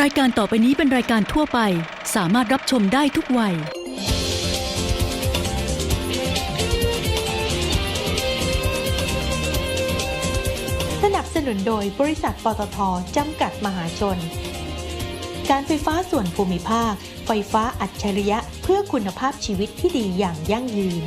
รายการต่อไปนี้เป็นรายการทั่วไป สามารถรับชมได้ทุกวัย สนับสนุนโดยบริษัทปตทจำกัดมหาชน การไฟฟ้าส่วนภูมิภาค ไฟฟ้าอัจฉริยะเพื่อคุณภาพชีวิตที่ดีอย่างยั่งยืน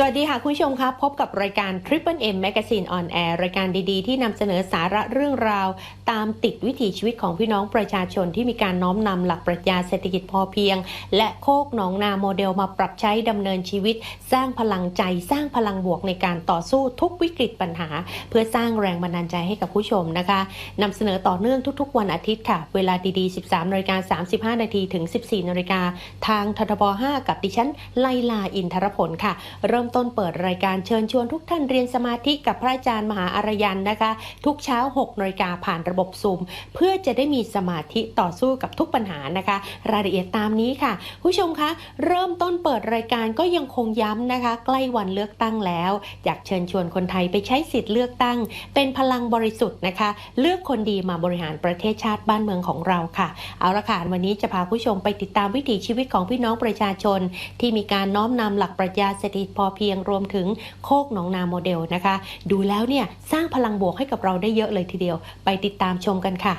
สวัสดีค่ะ คุณผู้ชมครับ พบกับรายการ Triple M Magazine on Air รายการดีๆ ที่นำเสนอสาระเรื่องราว ตามติดวิถีชีวิตของพี่น้องประชาชนที่มีการน้อมนำหลักปรัชญาเศรษฐกิจพอเพียง และโคกหนองนาโมเดลมาปรับใช้ดำเนินชีวิต สร้างพลังใจ สร้างพลังบวกในการต่อสู้ทุกวิกฤตปัญหา เพื่อสร้างแรงบันดาลใจให้กับผู้ชมนะคะนำเสนอต่อเนื่องทุกๆ วันอาทิตย์ค่ะ เวลาดีๆ 13นาฬิกา35นาทีถึง 14นาฬิกาทางททบ5กับดิฉันไลลาอินทรผลค่ะ เริ่มต้นเปิดรายการเชิญชวนทุกท่านเรียนสมาธิกับพระอาจารย์มหาอารยันนะคะ ทุกเช้า6นาฬิกาผ่านระบบซูม เพื่อจะได้มีสมาธิต่อสู้กับทุกปัญหานะคะ รายละเอียดตามนี้ค่ะ ผู้ชมคะ เริ่มต้นเปิดรายการก็ยังคงย้ำนะคะ ใกล้วันเลือกตั้งแล้วอยากเชิญชวนคนไทยไปใช้สิทธิ์เลือกตั้ง เป็นพลังบริสุทธิ์นะคะ เลือกคนดีมาบริหารประเทศชาติบ้านเมืองของเราค่ะ เอาละค่ะวันนี้จะพาผู้ชมไปติดตามวิถีชีวิตของพี่น้องประชาชน ที่มีการน้อมนำหลักปรัชญาเศรษฐกิจพอเพียงรวมถึงโคกหนองนาโมเดลนะคะ ดูแล้วเนี่ยสร้างพลังบวกให้กับเราได้เยอะเลยทีเดียว ไปติดตามชมกันค่ะ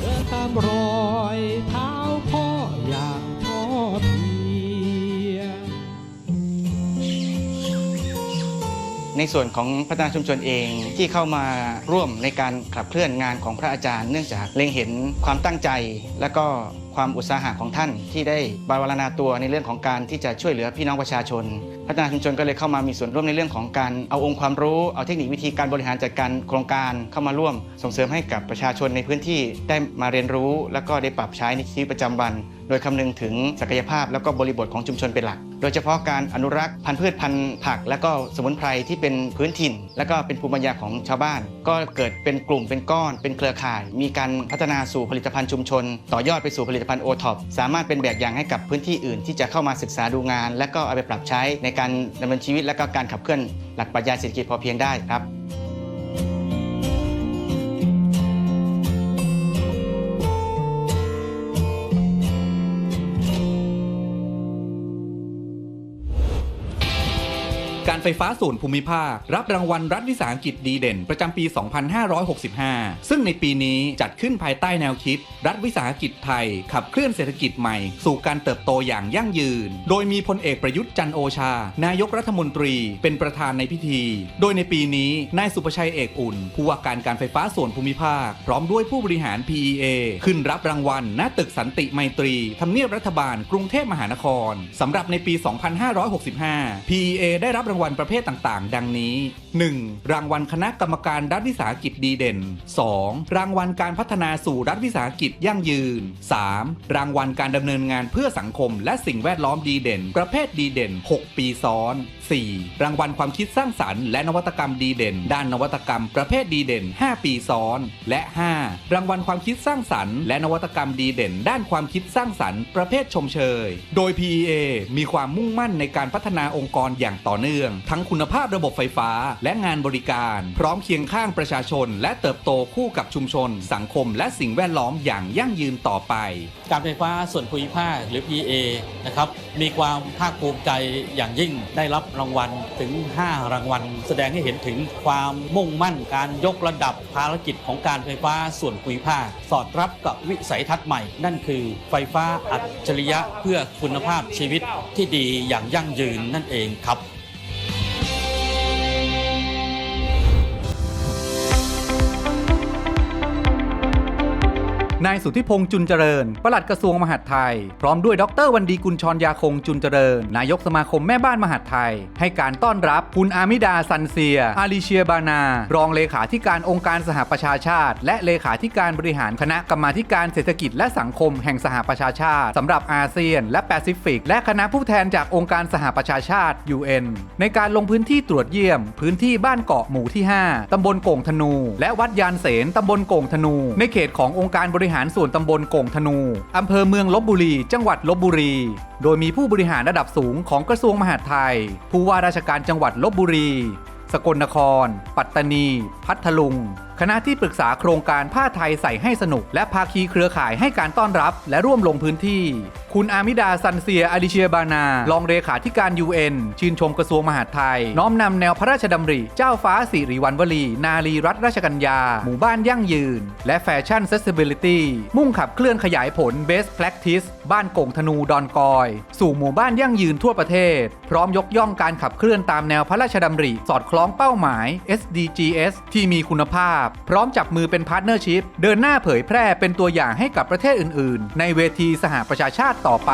เดินตามรอยเท้าพ่ออย่างพ่อเพียงในส่วนของพัฒนาชุมชนเองที่เข้ามาร่วมในการขับเคลื่อนงานของพระอาจารย์ เนื่องจากเล็งเห็นความตั้งใจและก็ ความอุตสาหะของท่านที่ได้บารวนาตัวในเรื่องของการที่จะช่วยเหลือพี่น้องประชาชน พัฒนาชุมชนก็เลยเข้ามามีส่วนร่วมในเรื่องของการเอาองค์ความรู้เอาเทคนิควิธีการบริหารจัดการโครงการเข้ามาร่วม ส่งเสริมให้กับประชาชนในพื้นที่ได้มาเรียนรู้ แล้วก็ได้ปรับใช้ในชีวิตประจำวันโดยคำนึงถึงศักยภาพแล้วก็บริบทของชุมชนเป็นหลัก โดยเฉพาะการอนุรักษ์พันธุ์พืชพันธุ์ผัก และก็สมุนไพรที่เป็นพื้นถิ่น และก็เป็นภูมิปัญญาของชาวบ้าน ก็เกิดเป็นกลุ่มเป็นก้อน เป็นเครือข่าย มีการพัฒนาสู่ผลิตภัณฑ์ชุมชน ต่อยอดไปสู่ผลิตภัณฑ์โอท็อปสามารถเป็นแบบอย่างให้กับพื้นที่อื่น ที่จะเข้ามาศึกษาดูงาน และก็เอาไปปรับใช้ในการดำเนินชีวิตและก็การขับเคลื่อนหลักปรัชญาเศรษฐกิจพอเพียงได้ครับ ไฟฟ้าส่วนภูมิภาค รับรางวัลรัฐวิสาหกิจดีเด่น ประจำปี 2565 ซึ่งในปีนี้จัดขึ้นภายใต้แนวคิด รัฐวิสาหกิจไทย ขับเคลื่อนเศรษฐกิจใหม่ สู่การเติบโตอย่างยั่งยืน โดยมีพลเอกประยุทธ์จันโอชา นายกรัฐมนตรีเป็นประธานในพิธี โดยในปีนี้ นายสุประชัยเอกอุ่น ผู้ว่าการการไฟฟ้าส่วนภูมิภาค พร้อมด้วยผู้บริหาร PEA ขึ้นรับรางวัลณตึกสันติไมตรีทำเนียบรัฐบาลกรุงเทพมหานครสำหรับในปี 2565 PEA ได้รับรางวัลประเภทต่างๆ ดังนี้ 1. รางวัลคณะกรรมการรัฐวิสาหกิจดีเด่น 2. รางวัลการพัฒนาสู่รัฐวิสาหกิจยั่งยืน 3. รางวัลการดำเนินงานเพื่อสังคมและสิ่งแวดล้อมดีเด่น ประเภทดีเด่น 6 ปีซ้อน 4. รางวัลความคิดสร้างสรรค์และนวัตกรรมดีเด่น ด้านนวัตกรรมประเภทดีเด่น 5 ปีซ้อน และ 5. รางวัลความคิดสร้างสรรค์และนวัตกรรมดีเด่น ด้านความคิดสร้างสรรค์ประเภทชมเชย โดย PEA มีความมุ่งมั่นในการพัฒนาองค์กรอย่างต่อเนื่อง ทั้งคุณภาพระบบไฟฟ้าและงานบริการ พร้อมเคียงข้างประชาชน และเติบโตคู่กับชุมชน สังคม และสิ่งแวดล้อมอย่างยั่งยืนต่อไป การไฟฟ้าส่วนภูมิภาคหรือ PA นะครับมีความภาคภูมิใจอย่างยิ่งได้รับรางวัลถึง 5 รางวัล แสดงให้เห็นถึงความมุ่งมั่นการยกระดับภารกิจของการไฟฟ้าส่วนภูมิภาคสอดรับกับวิสัยทัศน์ใหม่ นั่นคือไฟฟ้าอัจฉริยะเพื่อคุณภาพชีวิตที่ดีอย่างยั่งยืนนั่นเองครับ นายสุทธิพงษ์จุนเจริญ ปลัดกระทรวงมหาดไทย พร้อมด้วยดรวันดีกุลชรยาคงจุนเจริญ นายกสมาคมแม่บ้านมหาดไทย ให้การต้อนรับคุณอามิดาซันเซีย อาลิเชียบานา รองเลขาธิการองค์การสหประชาชาติ และเลขาธิการบริหารคณะกรรมาการเศรษฐกิจและสังคมแห่งสหประชาชาติสำหรับอาเซียน และแปซิฟิก และคณะผู้แทนจากองค์การสหประชาชาติ UN ในการลงพื้นที่ตรวจเยี่ยม พื้นที่บ้านเกาะหมู่ที่ 5ตำบลโก่งธนู และวัดยานเสนตำบลโก่งธนู ในเขตขององค์การบริหารารส่วนตำบลก่งธนู อำเภอเมืองลบบุรี จังหวัดลบบุรี โดยมีผู้บริหารระดับสูงของกระทรวงมหาดไทย ผู้ว่าราชการจังหวัดลบบุรี สกลนคร ปัตตานี พัทลุงคณะที่ปรึกษาโครงการผ้าไทยใส่ให้สนุก และภาคีเครือข่ายให้การต้อนรับและร่วมลงพื้นที่ คุณอามิดาซันเซียอดิเชียบานา รองเลขาธิการ UN ชื่นชมกระทรวงมหาดไทย น้อมนำแนวพระราชดำริ เจ้าฟ้าสิริวัณวลี นารีรัตนราชกัญญา หมู่บ้านยั่งยืน และแฟชั่น Sustainability มุ่งขับเคลื่อนขยายผล Best Practice บ้านกงธนูดอนกอย สู่หมู่บ้านยั่งยืนทั่วประเทศ พร้อมยกย่องการขับเคลื่อนตามแนวพระราชดำริ สอดคล้องเป้าหมาย SDGs ที่มีคุณภาพพร้อมจับมือเป็นพาร์ทเนอร์ชิพเดินหน้าเผยแพร่เป็นตัวอย่างให้กับประเทศอื่น ๆ ในเวทีสหประชาชาติต่อไป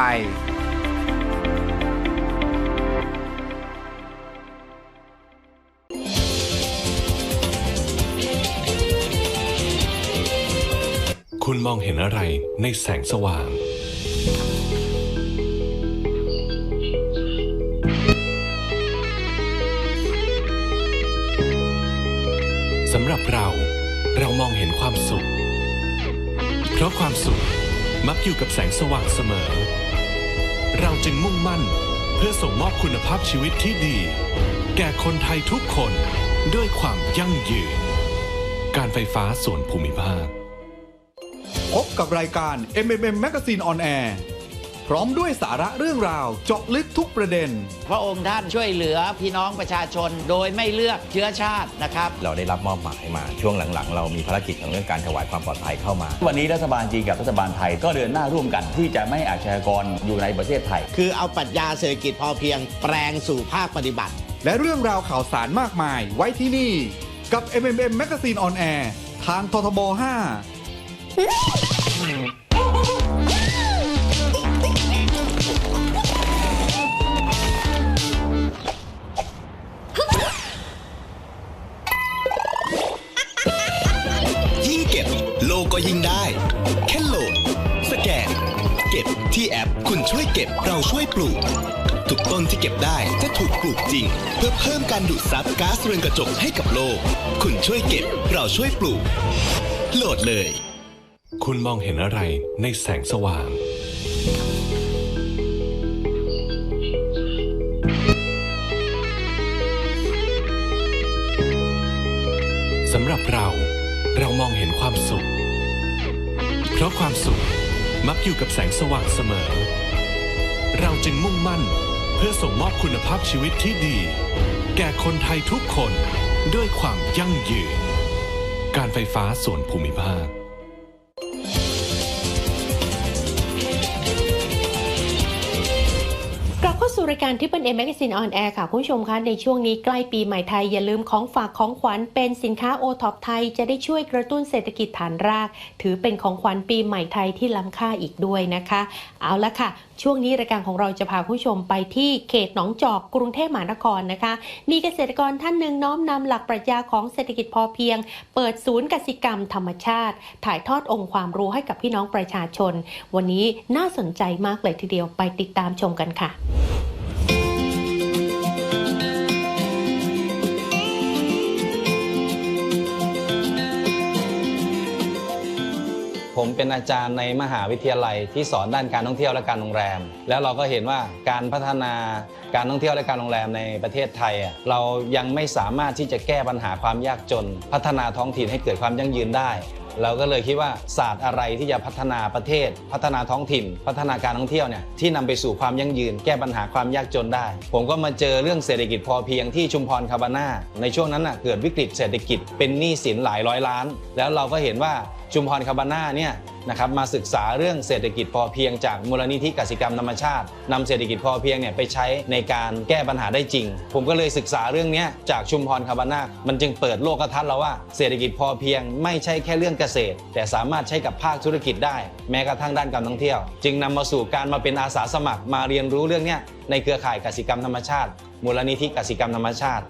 คุณมองเห็นอะไรในแสงสว่างำหรับเรา เรามองเห็นความสุข เพราะความสุขมักอยู่กับแสงสว่างเสมอ เราจึงมุ่งมั่นเพื่อส่งมอบคุณภาพชีวิตที่ดี แก่คนไทยทุกคนด้วยความยั่งยืน การไฟฟ้าส่วนภูมิภาค พบกับรายการ MMM Magazine on Air พร้อมด้วยสาระเรื่องราวเจาะลึกทุกประเด็น พระองค์ท่านช่วยเหลือพี่น้องประชาชนโดยไม่เลือกเชื้อชาตินะครับ เราได้รับมอบหมายมาช่วงหลังๆ เรามีภารกิจของเรื่องการถวายความปลอดภัยเข้ามา วันนี้รัฐบาลจีนกับรัฐบาลไทยก็เดินหน้าร่วมกันที่จะไม่ให้อาชญากรอยู่ในประเทศไทย คือเอาปรัชญาเศรษฐกิจพอเพียงแปลงสู่ภาคปฏิบัติ และเรื่องราวข่าวสารมากมายไว้ที่นี่ กับ MMM Magazine on Air ทางททบ 5 ลูกจริง เพื่อเพิ่มการดูดซับก๊าซเรือนกระจกให้กับโลก คุณช่วยเก็บ เราช่วยปลูก โหลดเลย คุณมองเห็นอะไรในแสงสว่าง สำหรับเรา เรามองเห็นความสุข เพราะความสุขมักอยู่กับแสงสว่างเสมอ เราจึงมุ่งมั่น เพื่อส่งมอบคุณภาพชีวิตที่ดี แก่คนไทยทุกคนด้วยความยั่งยืน การไฟฟ้าส่วนภูมิภาค กลับเข้ารายการ Triple M Magazine on Air ค่ะ คุณผู้ชมคะในช่วงนี้ใกล้ปีใหม่ไทย อย่าลืมของฝากของขวัญเป็นสินค้าโอท็อปไทย จะได้ช่วยกระตุ้นเศรษฐกิจฐานราก ถือเป็นของขวัญปีใหม่ไทยที่ล้ำค่าอีกด้วยนะคะ เอาละค่ะ ช่วงนี้รายการของเราจะพาคุณผู้ชมไปที่เขตหนองจอกกรุงเทพมหานครนะคะ มีเกษตรกรท่านหนึ่งน้อมนำหลักปรัชญาของเศรษฐกิจพอเพียง เปิดศูนย์กสิกรรมธรรมชาติ ถ่ายทอดองค์ความรู้ให้กับพี่น้องประชาชน วันนี้น่าสนใจมากเลยทีเดียวไปติดตามชมกันค่ะ ผมเป็นอาจารย์ในมหาวิทยาลัยที่สอนด้านการท่องเที่ยวและการโรงแรม แล้วเราก็เห็นว่าการพัฒนาการท่องเที่ยวและการโรงแรมในประเทศไทย เรายังไม่สามารถที่จะแก้ปัญหาความยากจน พัฒนาท้องถิ่นให้เกิดความยั่งยืนได้ เราก็เลยคิดว่าศาสตร์อะไรที่จะพัฒนาประเทศ พัฒนาท้องถิ่น พัฒนาการท่องเที่ยวเนี่ยที่นำไปสู่ความยั่งยืน แก้ปัญหาความยากจนได้ ผมก็มาเจอเรื่องเศรษฐกิจพอเพียงที่ชุมพรคาบาน่าในช่วงนั้นน่ะเกิดวิกฤตเศรษฐกิจเป็นหนี้สินหลายร้อยล้าน แล้วเราก็เห็นว่าชุมพรคาบาน่าเนี่ยนะครับมาศึกษาเรื่องเศรษฐกิจพอเพียงจากมูลนิธิกสิกรรมธรรมชาตินำเศรษฐกิจพอเพียงเนี่ยไปใช้ในการแก้ปัญหาได้จริง ผมก็เลยศึกษาเรื่องนี้จากชุมพรคาบาน่ามันจึงเปิดโลกทัศน์เราว่าเศรษฐกิจพอเพียง ไม่ใช่แค่เรื่องเกษตร แต่สามารถใช้กับภาคธุรกิจได้ แม้กระทั่งด้านการท่องเที่ยว จึงนำมาสู่การมาเป็นอาสาสมัครมาเรียนรู้เรื่องนี้ในเครือข่ายกสิกรรมธรรมชาติ มูลนิธิกสิกรรมธรรมชาติ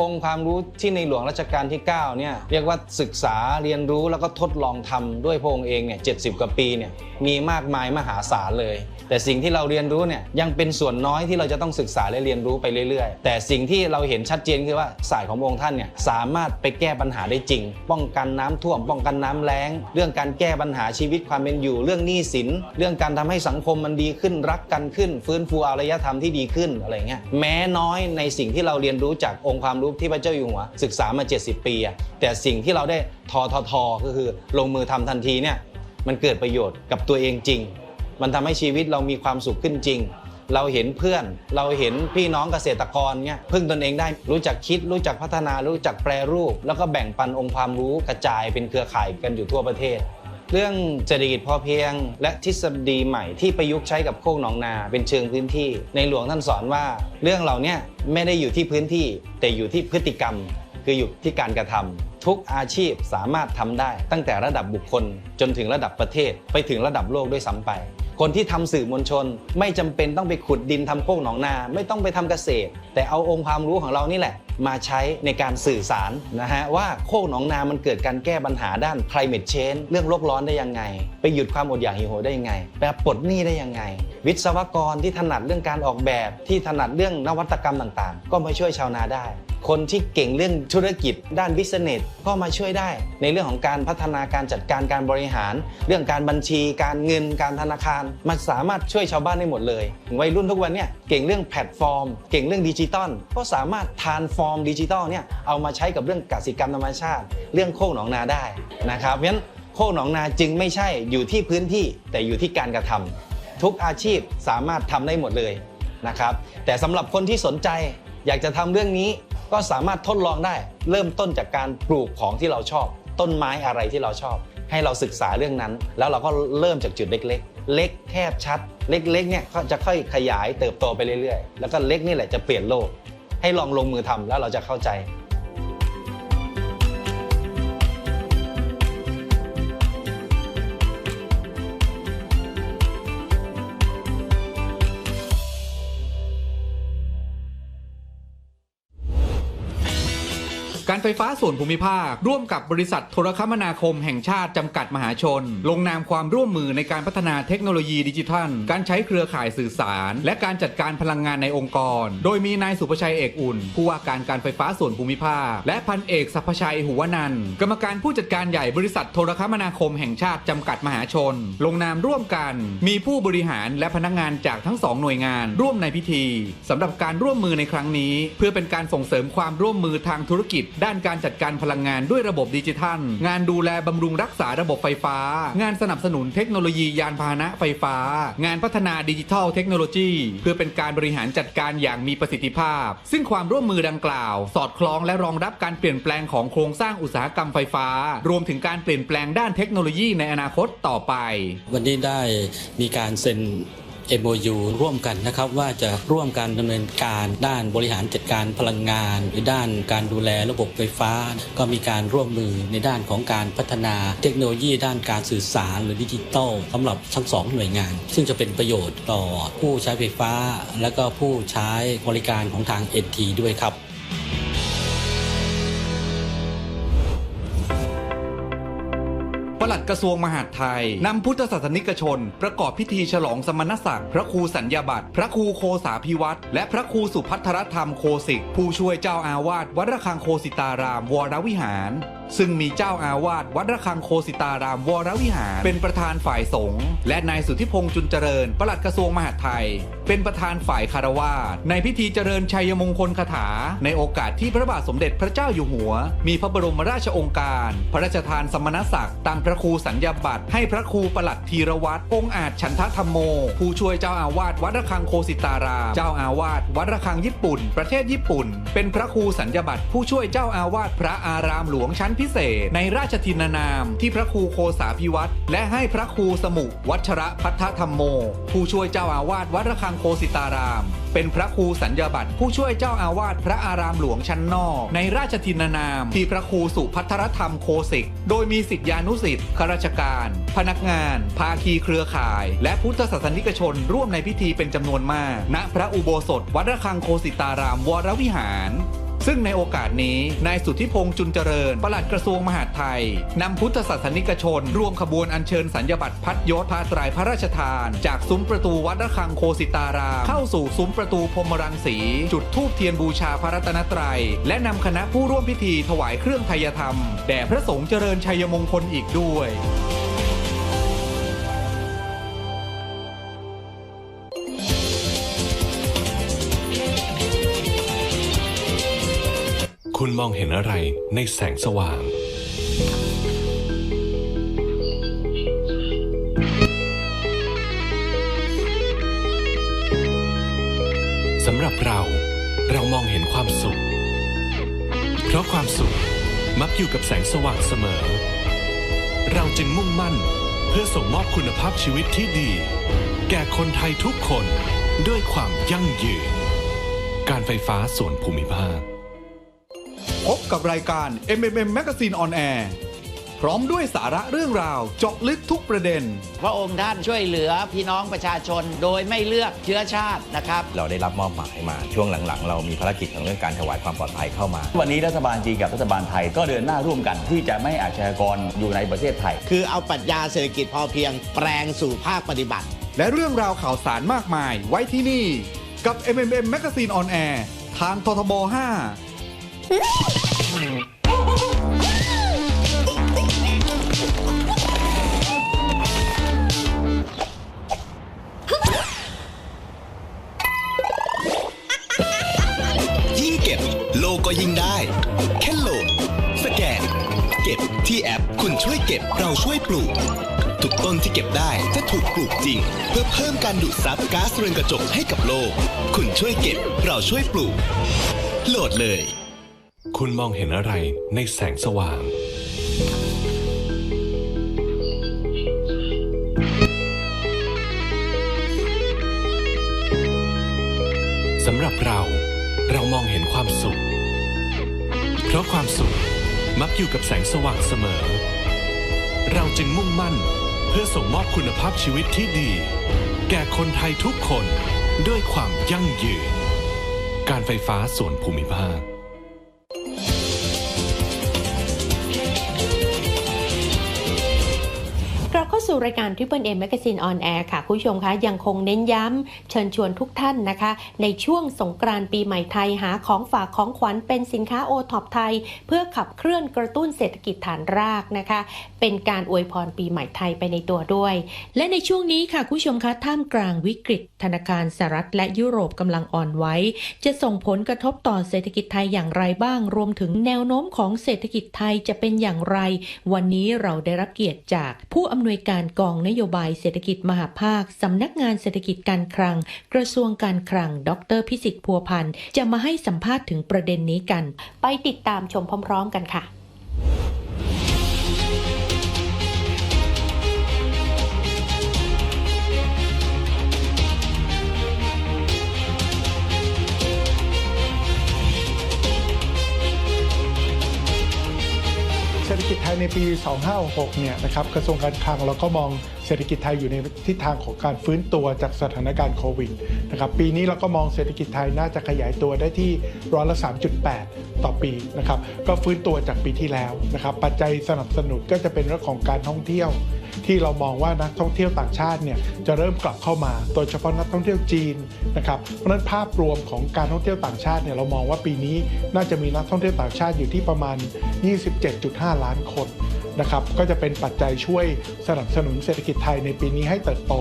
องค์ความรู้ที่ในหลวงรัชกาลที่9เนี่ยเรียกว่าศึกษาเรียนรู้แล้วก็ทดลองทำด้วยพระองค์เองเนี่ยเจ็กว่าปีเนี่ยมีมากมายมหาศาลเลย แต่สิ่งที่เราเรียนรู้เนี่ยยังเป็นส่วนน้อยที่เราจะต้องศึกษาและเรียนรู้ไปเรื่อยๆ แต่สิ่งที่เราเห็นชัดเจนคือว่าสายขององค์ท่านเนี่ยสามารถไปแก้ปัญหาได้จริง ป้องกันน้ำท่วม ป้องกันน้ำแล้ง เรื่องการแก้ปัญหาชีวิตความเป็นอยู่ เรื่องหนี้สิน เรื่องการทำให้สังคมมันดีขึ้นรักกันขึ้น ฟื้นฟูอารยธรรมที่ดีขึ้นอะไรเงี้ยแม้น้อยในสิ่งที่เราเรียนรู้จากองค์ความรู้ที่พระเจ้าอยู่หัว ศึกษามา 70 ปีอะแต่สิ่งที่เราได้ทอทอทอก็คือลงมือทำทันทีเนี่ยมันเกิดประโยชน์กับตัวเองจริง มันทำให้ชีวิตเรามีความสุขขึ้นจริง เราเห็นเพื่อน เราเห็นพี่น้องเกษตรกรเนี่ยพึ่งตนเองได้รู้จักคิด รู้จักพัฒนารู้จักแปรรูป แล้วก็แบ่งปันองค์ความรู้กระจายเป็นเครือข่ายกันอยู่ทั่วประเทศ เรื่องเศรษฐกิจพอเพียง และทฤษฎีใหม่ที่ประยุกต์ใช้กับโคกหนองนา เป็นเชิงพื้นที่ ในหลวงท่านสอนว่า เรื่องเหล่านี้ไม่ได้อยู่ที่พื้นที่ แต่อยู่ที่พฤติกรรม คืออยู่ที่การกระทำทุกอาชีพสามารถทำได้ตั้งแต่ระดับบุคคลจนถึงระดับประเทศไปถึงระดับโลกด้วยซ้ำไป คนที่ทำสื่อมวลชน ไม่จำเป็นต้องไปขุดดินทำโคกหนองนา ไม่ต้องไปทำเกษตร แต่เอาองค์ความรู้ของเรานี่แหละ มาใช้ในการสื่อสารนะฮะว่าโคกหนองนามันเกิดการแก้ปัญหาด้าน climate change เรื่องโลกร้อนได้ยังไง ไปหยุดความอดอยากหิวโหยได้ยังไงไปปลดหนี้ได้ยังไง วิศวกรที่ถนัดเรื่องการออกแบบที่ถนัดเรื่องนวัตกรรมต่างๆ ก็มาช่วยชาวนาได้ คนที่เก่งเรื่องธุรกิจด้านบิสเนสก็มาช่วยได้ ในเรื่องของการพัฒนาการจัดการการบริหาร เรื่องการบัญชี การเงินการธนาคาร มันสามารถช่วยชาวบ้านได้หมดเลยวัยรุ่นทุกวันเนี่ยเก่งเรื่องแพลตฟอร์ม เก่งเรื่องดิจิตอลก็สามารถทานฟอร์มดิจิตอลเนี่ยเอามาใช้กับเรื่องกสิกรรมธรรมชาติ เรื่องโคกหนองนาได้นะครับเพราะฉะนั้นโคกหนองนาจึงไม่ใช่อยู่ที่พื้นที่แต่อยู่ที่การกระทำทุกอาชีพสามารถทำได้หมดเลยนะครับแต่สำหรับคนที่สนใจอยากจะทำเรื่องนี้ ก็สามารถทดลองได้ เริ่มต้นจากการปลูกของที่เราชอบ ต้นไม้อะไรที่เราชอบ ให้เราศึกษาเรื่องนั้น แล้วเราก็เริ่มจากจุดเล็ก ๆ เล็กแคบชัด เล็กๆเนี่ยก็จะค่อยขยายเติบโตไปเรื่อยๆ แล้วก็เล็กนี่แหละจะเปลี่ยนโลก ให้ลองลงมือทำแล้วเราจะเข้าใจ ไฟฟ้าส่วนภูมิภาค ร่วมกับบริษัทโทรคมนาคมแห่งชาติจำกัดมหาชน ลงนามความร่วมมือในการพัฒนาเทคโนโลยีดิจิทัล การใช้เครือข่ายสื่อสาร และการจัดการพลังงานในองค์กร โดยมีนายสุภชัยเอกอุ่น ผู้ว่าการการไฟฟ้าส่วนภูมิภาค และพันเอกสัพชัยหุวนันกรรมการผู้จัดการใหญ่บริษัทโทรคมนาคมแห่งชาติจำกัดมหาชน ลงนามร่วมกัน มีผู้บริหารและพนักงานจากทั้งสองหน่วยงาน ร่วมในพิธีสำหรับการร่วมมือในครั้งนี้ เพื่อเป็นการส่งเสริมความร่วมมือทางธุรกิจด้านการจัดการพลังงานด้วยระบบดิจิทัล งานดูแลบำรุงรักษาระบบไฟฟ้า งานสนับสนุนเทคโนโลยียานพาหนะไฟฟ้า งานพัฒนาดิจิทัลเทคโนโลยี เพื่อเป็นการบริหารจัดการอย่างมีประสิทธิภาพ ซึ่งความร่วมมือดังกล่าว สอดคล้องและรองรับการเปลี่ยนแปลงของโครงสร้างอุตสาหกรรมไฟฟ้า รวมถึงการเปลี่ยนแปลงด้านเทคโนโลยีในอนาคตต่อไป วันนี้ได้มีการเซ็น MOU ร่วมกันนะครับว่าจะร่วมกันดำเนินการด้านบริหารจัดการพลังงาน หรือด้านการดูแลระบบไฟฟ้า ก็มีการร่วมมือในด้านของการพัฒนาเทคโนโลยีด้านการสื่อสาร หรือดิจิทัลสำหรับทั้งสองหน่วยงาน ซึ่งจะเป็นประโยชน์ต่อผู้ใช้ไฟฟ้า และก็ผู้ใช้บริการของทาง NT ด้วยครับ ปลัดกระทรวงมหาดไทยนำพุทธศาสนิกชน ประกอบพิธีฉลองสมณศักดิ์พระครูสัญญาบัตรพระครูโคสาพิวัตรและพระครูสุพัทรธรรมโคสิก ผู้ช่วยเจ้าอาวาสวัดระฆังโคสิตารามวรวิหาร ซึ่งมีเจ้าอาวาสวัดระฆังโคสิตารามวรวิหาร เป็นประธานฝ่ายสงฆ์และนายสุทธิพงษ์จุนเจริญปลัดกระทรวงมหาดไทย เป็นประธานฝ่ายคารวาสในพิธีเจริญชัยมงคลคาถา ในโอกาสที่พระบาทสมเด็จพระเจ้าอยู่หัว มีพระบรมราชองค์การ พระราชทานสมณศักดิ์ตั้งพระครูสัญญาบัตรให้พระครูปลัดธีรวัตรองค์อาจฉันทธรรมโม ผู้ช่วยเจ้าอาวาสวัดระฆังโคสิตารามเจ้าอาวาสวัดระฆังญี่ปุ่น ประเทศญี่ปุ่น เป็นพระครูสัญญาบัตรผู้ช่วยเจ้าอาวาสพระอารามหลวงชั้นพิเศษในราชทินานาม ที่พระครูโคสาพิวัตรและให้พระครูสมุวัชระพัทธธรรมโม ผู้ช่วยเจ้าอาวาสวัดระฆังโคสิตาราม เป็นพระครูสัญญาบัตรผู้ช่วยเจ้าอาวาสพระอารามหลวงชั้นนอก ในราชทินานาม ที่พระครูสุพัทรธรรมโคสิก โดยมีสิทธิานุสิทธิ์ข้าราชการ พนักงาน ภาคีเครือข่าย และพุทธศาสนิกชน ร่วมในพิธีเป็นจำนวนมาก ณพระอุโบสถ วัดระฆังโคสิตารามวรวิหาร ซึ่งในโอกาสนี้นายสุทธิพงษ์จุนเจริญปลัดกระทรวงมหาดไทยนำพุทธศาสนิกชน ร่วมขบวนอัญเชิญสัญญบัตรพัดยศผ้าตรพระราชทาน จากซุ้มประตูวัดระฆังโคสิตาราม เข้าสู่ซุ้มประตูพรมรังสี จุดธูปเทียนบูชาพระรัตนตรัย และนำคณะผู้ร่วมพิธีถวายเครื่องไทยธรรม แด่พระสงฆ์เจริญชัยมงคลอีกด้วย คุณมองเห็นอะไรในแสงสว่าง สำหรับเราเรามองเห็นความสุข เพราะความสุขมักอยู่กับแสงสว่างเสมอ เราจึงมุ่งมั่นเพื่อส่งมอบคุณภาพชีวิตที่ดี แก่คนไทยทุกคนด้วยความยั่งยืน การไฟฟ้าส่วนภูมิภาค กับรายการ MMM Magazine on Air พร้อมด้วยสาระเรื่องราวเจาะลึกทุกประเด็น พระองค์ท่านช่วยเหลือพี่น้องประชาชนโดยไม่เลือกเชื้อชาตินะครับ เราได้รับมอบหมายมาช่วงหลังๆ เรามีภารกิจของเรื่องการถวายความปลอดภัยเข้ามา วันนี้รัฐบาลจีนกับรัฐบาลไทยก็เดินหน้าร่วมกันที่จะไม่ให้อาชญากรอยู่ในประเทศไทย คือเอาปรัชญาเศรษฐกิจพอเพียงแปลงสู่ภาคปฏิบัติ และเรื่องราวข่าวสารมากมายไว้ที่นี่ กับ MMM Magazine on Air ทางททบ 5 ยิ่งเก็บโลก็ยิ่งได้ แค่โหลดสแกน เก็บที่แอปคุณช่วยเก็บเราช่วยปลูก ทุกต้นที่เก็บได้จะถูกปลูกจริง เพื่อเพิ่มการดูดซับก๊าซเรือนกระจกให้กับโลก คุณช่วยเก็บเราช่วยปลูก โหลดเลย คุณมองเห็นอะไรในแสงสว่าง สำหรับเราเรามองเห็นความสุข เพราะความสุขมักอยู่กับแสงสว่างเสมอ เราจึงมุ่งมั่นเพื่อส่งมอบคุณภาพชีวิตที่ดี แก่คนไทยทุกคนด้วยความยั่งยืน การไฟฟ้าส่วนภูมิภาค สู่รายการ Triple M Magazine on Air ค่ะ คุณผู้ชมคะยังคงเน้นย้ำเชิญชวนทุกท่านนะคะ ในช่วงสงกรานต์ปีใหม่ไทยหาของฝากของขวัญเป็นสินค้าโอท็อปไทย เพื่อขับเคลื่อนกระตุ้นเศรษฐกิจฐานรากนะคะ เป็นการอวยพรปีใหม่ไทยไปในตัวด้วย และในช่วงนี้ค่ะคุณผู้ชมคะท่ามกลางวิกฤต ธนาคารสหรัฐและยุโรปกำลังอ่อนไหวจะส่งผลกระทบต่อเศรษฐกิจไทยอย่างไรบ้าง รวมถึงแนวโน้มของเศรษฐกิจไทยจะเป็นอย่างไร วันนี้เราได้รับเกียรติจากผู้อำนวยการกองนโยบายเศรษฐกิจมหาภาค สำนักงานเศรษฐกิจการคลัง กระทรวงการคลัง ดรพิสิทธิ์พัวพันธ์จะมาให้สัมภาษณ์ถึงประเด็นนี้กัน ไปติดตามชมพร้อม ๆ กันค่ะ กิจไทยในปี 2566 เนี่ยนะครับกระทรวงการคลังเราก็มองเศรษฐกิจไทยอยู่ในทิศทางของการฟื้นตัวจากสถานการณ์โควิดนะครับปีนี้เราก็มองเศรษฐกิจไทยน่าจะขยายตัวได้ที่ร้อยละ 3.8 ต่อปีนะครับก็ฟื้นตัวจากปีที่แล้วนะครับปัจจัยสนับสนุนก็จะเป็นเรื่องของการท่องเที่ยว ที่เรามองว่านักท่องเที่ยวต่างชาติเนี่ยจะเริ่มกลับเข้ามา โดยเฉพาะนักท่องเที่ยวจีนนะครับเพราะนั้นภาพรวมของการท่องเที่ยวต่างชาติเนี่ยเรามองว่าปีนี้น่าจะมีนักท่องเที่ยวต่างชาติอยู่ที่ประมาณ 27.5 ล้านคนนะครับก็จะเป็นปัจจัยช่วยสนับสนุนเศรษฐกิจไทยในปีนี้ให้เติบโต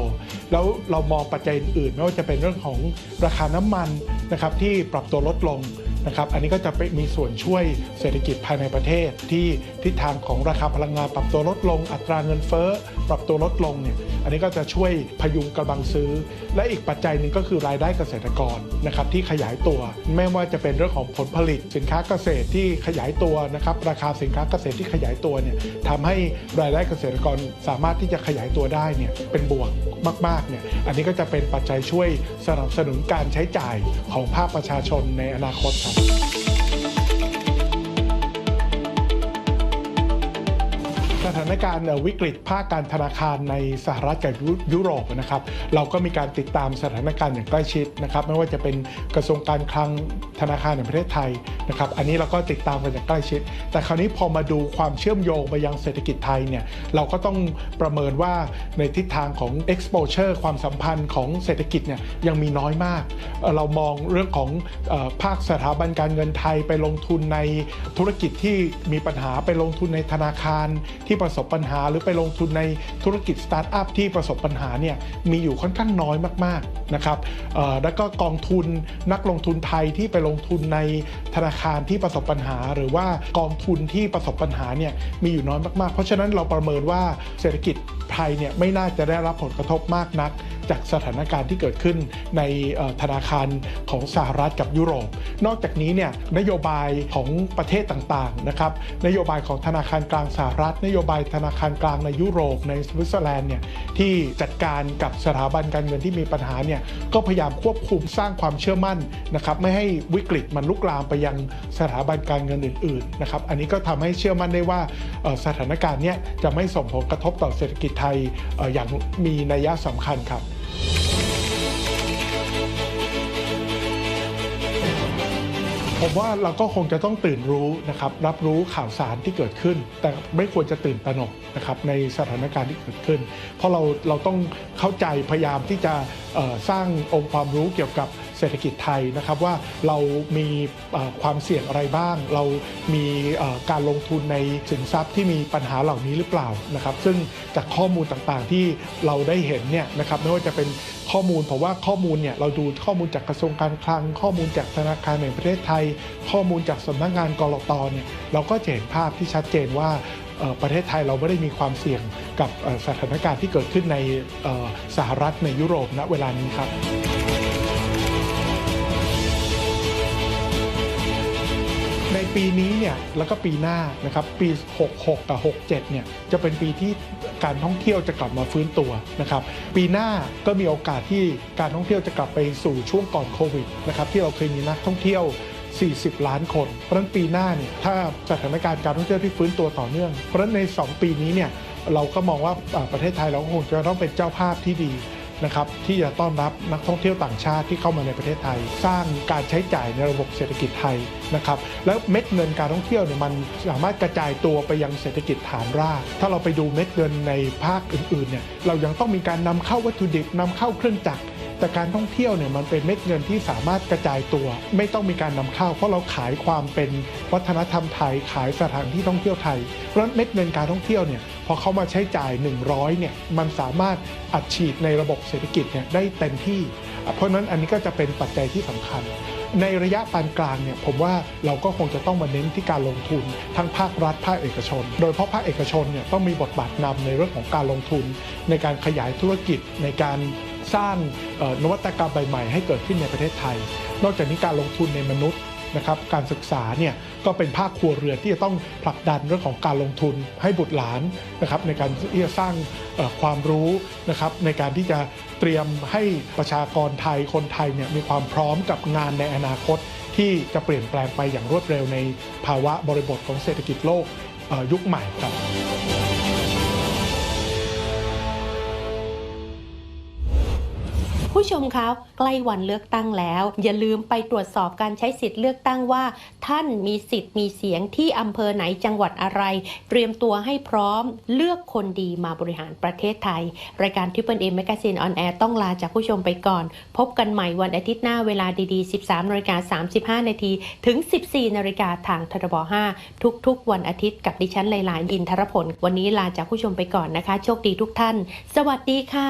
แล้วเรามองปัจจัยอื่นๆไม่ว่าจะเป็นเรื่องของราคาน้ำมันนะครับที่ปรับตัวลดลง นะครับอันนี้ก็จะไปมีส่วนช่วยเศรษฐกิจภายในประเทศ ที่ทิศทางของราคาพลังงานปรับตัวลดลง อัตราเงินเฟ้อปรับตัวลดลงเนี่ยอันนี้ก็จะช่วยพยุงกำลังซื้อ และอีกปัจจัยหนึ่งก็คือรายได้เกษตรกรนะครับที่ขยายตัว ไม่ว่าจะเป็นเรื่องของผลผลิตสินค้าเกษตรที่ขยายตัวนะครับราคาสินค้าเกษตรที่ขยายตัวเนี่ยทำให้รายได้เกษตรกรสามารถที่จะขยายตัวได้เนี่ยเป็นบวกมากๆเนี่ยอันนี้ก็จะเป็นปัจจัยช่วยสนับสนุนการใช้จ่ายของภาคประชาชนในอนาคตครับานการณ์วิกฤตภาคการธนาคารในสหรัฐกับยุยุโรปนะครับ เราก็มีการติดตามสถานการณ์อย่างใกล้ชิดนะครับ ไม่ว่าจะเป็นกระทรวงการคลังธนาคารแห่งประเทศไทยนะครับ อันนี้เราก็ติดตามกันอย่างใกล้ชิด แต่คราวนี้พอมาดูความเชื่อมโยงไปยังเศรษฐกิจไทยเนี่ย เราก็ต้องประเมินว่าในทิศทางของ exposure ความสัมพันธ์ของเศรษฐกิจเนี่ยยังมีน้อยมาก เรามองเรื่องของอภาคสถาบันการเงินไทยไปลงทุนในธุรกิจที่มีปัญหาไปลงทุนในธนาคารที่ประสสบปัญหา หรือไปลงทุนในธุรกิจสตาร์ทอัพที่ประสบปัญหาเนี่ยมีอยู่ค่อนข้างน้อยมากๆนะครับแล้วก็กองทุนนักลงทุนไทยที่ไปลงทุนในธนาคารที่ประสบปัญหา หรือว่ากองทุนที่ประสบปัญหาเนี่ยมีอยู่น้อยมากๆ เพราะฉะนั้นเราประเมินว่าเศรษฐกิจไทยเนี่ยไม่น่าจะได้รับผลกระทบมากนักจากสถานการณ์ที่เกิดขึ้นในธนาคารของสหรัฐกับยุโรป นอกจากนี้เนี่ยนโยบายของประเทศต่างๆนะครับนโยบายของธนาคารกลางสหรัฐ นโยบายธนาคารกลางในยุโรปในสวิตเซอร์แลนด์เนี่ยที่จัดการกับสถาบันการเงินที่มีปัญหาเนี่ยก็พยายามควบคุมสร้างความเชื่อมั่นนะครับไม่ให้วิกฤตมันลุกลามไปยังสถาบันการเงินอื่นๆนะครับอันนี้ก็ทำให้เชื่อมั่นได้ว่าสถานการณ์เนี้ยจะไม่ส่งผลกระทบต่อเศรษฐกิจไทยเอ่ออย่างมีนัยสำคัญครับ ผมว่าเราก็คงจะต้องตื่นรู้นะครับ รับรู้ข่าวสารที่เกิดขึ้น แต่ไม่ควรจะตื่นตระหนกนะครับในสถานการณ์ที่เกิดขึ้น เพราะเราเราต้องเข้าใจพยายามที่จะสร้างองค์ความรู้เกี่ยวกับ เศรษฐกิจไทยนะครับว่าเรามีความเสี่ยงอะไรบ้าง เรามีการลงทุนในสินทรัพย์ที่มีปัญหาเหล่านี้หรือเปล่านะครับซึ่งจากข้อมูลต่างๆที่เราได้เห็นเนี่ยนะครับไม่ว่าจะเป็นข้อมูลผมว่าข้อมูลเนี่ยเราดูข้อมูลจากกระทรวงการคลัง ข้อมูลจากธนาคารแห่งประเทศไทย ข้อมูลจากสำนักงานกรตเนี่ยเราก็จะเห็นภาพที่ชัดเจนว่าประเทศไทยเราไม่ได้มีความเสี่ยงกับสถานการณ์ที่เกิดขึ้นในสหรัฐในยุโรปณเวลานี้ครับ ในปีนี้เนี่ยแล้วก็ปีหน้านะครับปี 66 กับ 67 เนี่ยจะเป็นปีที่การท่องเที่ยวจะกลับมาฟื้นตัวนะครับปีหน้าก็มีโอกาสที่การท่องเที่ยวจะกลับไปสู่ช่วงก่อนโควิดนะครับที่เราเคยมีนักท่องเที่ยว 40 ล้านคน เพราะนั้นปีหน้าเนี่ยถ้าสถานการณ์การท่องเที่ยวที่ฟื้นตัวต่อเนื่อง เพราะนั้นใน 2 ปีนี้เนี่ยเราก็มองว่าอ่าประเทศไทยเราก็คงจะต้องเป็นเจ้าภาพที่ดี นะครับที่จะต้อนรับนักท่องเที่ยวต่างชาติที่เข้ามาในประเทศไทย สร้างการใช้จ่ายในระบบเศรษฐกิจไทยนะครับแล้วเม็ดเงินการท่องเที่ยวเนี่ยมันสามารถกระจายตัวไปยังเศรษฐกิจฐานราก ถ้าเราไปดูเม็ดเงินในภาคอื่นๆเนี่ยเรายังต้องมีการนำเข้าวัตถุดิบนำเข้าเครื่องจักร แต่การท่องเที่ยวเนี่ยมันเป็นเม็ดเงินที่สามารถกระจายตัว ไม่ต้องมีการนำเข้า เพราะเราขายความเป็นวัฒนธรรมไทย ขายสถานที่ท่องเที่ยวไทย เพราะฉะนั้นเม็ดเงินการท่องเที่ยวเนี่ยพอเขามาใช้จ่าย 100เนี่ยมันสามารถอัดฉีดในระบบเศรษฐกิจเนี่ยได้เต็มที่ เพราะฉะนั้นอันนี้ก็จะเป็นปัจจัยที่สำคัญในระยะปานกลางเนี่ยผมว่าเราก็คงจะต้องมาเน้นที่การลงทุน ทั้งภาครัฐภาคเอกชน โดยเฉพาะภาคเอกชนเนี่ยต้องมีบทบาทนำในเรื่องของการลงทุน ในการขยายธุรกิจในการ สร้างนวัตกรรมใหม่ๆ ให้เกิดขึ้นในประเทศไทย นอกจากนี้การลงทุนในมนุษย์นะครับการศึกษาเนี่ยก็เป็นภาคครัวเรือนที่จะต้องผลักดันเรื่องของการลงทุนให้บุตรหลานนะครับในการที่จะสร้างความรู้นะครับในการที่จะเตรียมให้ประชากรไทยคนไทยเนี่ยมีความพร้อมกับงานในอนาคต ที่จะเปลี่ยนแปลงไปอย่างรวดเร็วในภาวะบริบทของเศรษฐกิจโลกยุคใหม่ครับ ผู้ชมครับใกล้วันเลือกตั้งแล้ว อย่าลืมไปตรวจสอบการใช้สิทธิ์เลือกตั้งว่า ท่านมีสิทธิ์มีเสียงที่อำเภอไหนจังหวัดอะไร เตรียมตัวให้พร้อมเลือกคนดีมาบริหารประเทศไทย รายการ Triple M Magazine on Air ต้องลาจากผู้ชมไปก่อน พบกันใหม่วันอาทิตย์หน้าเวลาดีๆ 13นาฬิกา35นาทีถึง 14นาฬิกาทางทรบ5ทุกๆ วันอาทิตย์กับดิฉันไลลาอินทรพลวันนี้ลาจากผู้ชมไปก่อนนะคะ โชคดีทุกท่าน สวัสดีค่ะ